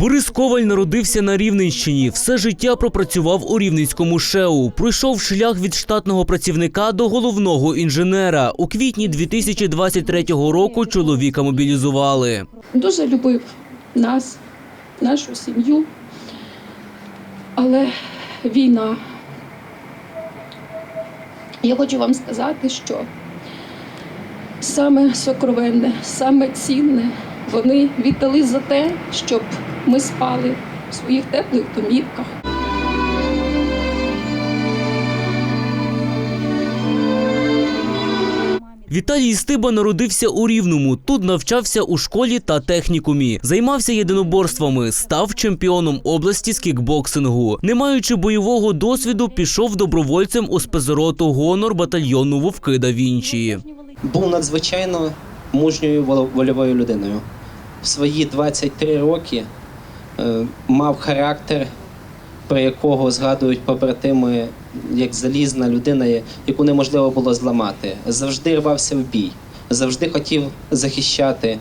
Борис Коваль народився на Рівненщині. Все життя пропрацював у Рівненському ШЕУ. Пройшов шлях від штатного працівника до головного інженера. У квітні 2023 року чоловіка мобілізували. Дуже любив нас, нашу сім'ю. Але війна. Я хочу вам сказати, що саме сокровенне, саме цінне вони віддали за те, щоб ми спали в своїх теплих домівках. Віталій Стиба народився у Рівному. Тут навчався у школі та технікумі. Займався єдиноборствами, став чемпіоном області з кікбоксингу. Не маючи бойового досвіду, пішов добровольцем у спецроту гонор батальйону Вовки да Вінчі. був надзвичайно мужньою вольовою людиною. В свої 23 роки мав характер, про якого згадують побратими як залізна людина, яку неможливо було зламати. Завжди рвався в бій, завжди хотів захищати.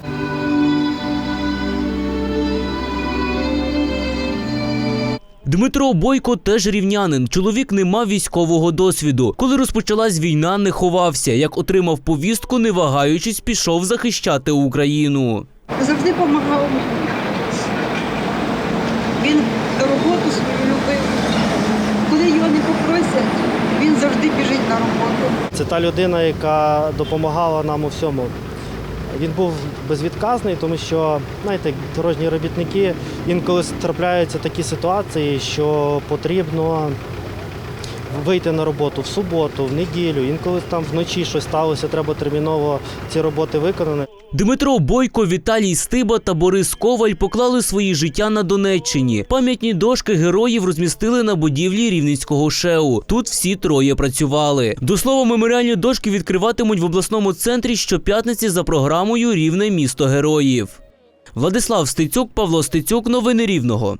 Дмитро Бойко теж рівнянин. Чоловік не мав військового досвіду. Коли розпочалась війна, не ховався. Як отримав повістку, не вагаючись, пішов захищати Україну. завжди допомагав. Він роботу свою любив. Коли його не попросять, він завжди біжить на роботу. Це та людина, яка допомагала нам у всьому. Він був безвідказний, тому що, знаєте, дорожні робітники інколи трапляються такі ситуації, що потрібно вийти на роботу в суботу, в неділю. Інколи там вночі щось сталося, треба терміново ці роботи виконати. Дмитро Бойко, Віталій Стиба та Борис Коваль поклали свої життя на Донеччині. Пам'ятні дошки героїв розмістили на будівлі Рівненського ШЕУ. Тут всі троє працювали. До слова, меморіальні дошки відкриватимуть в обласному центрі щоп'ятниці за програмою Рівне місто героїв. Владислав Стецюк, Павло Стецюк. Новини Рівного.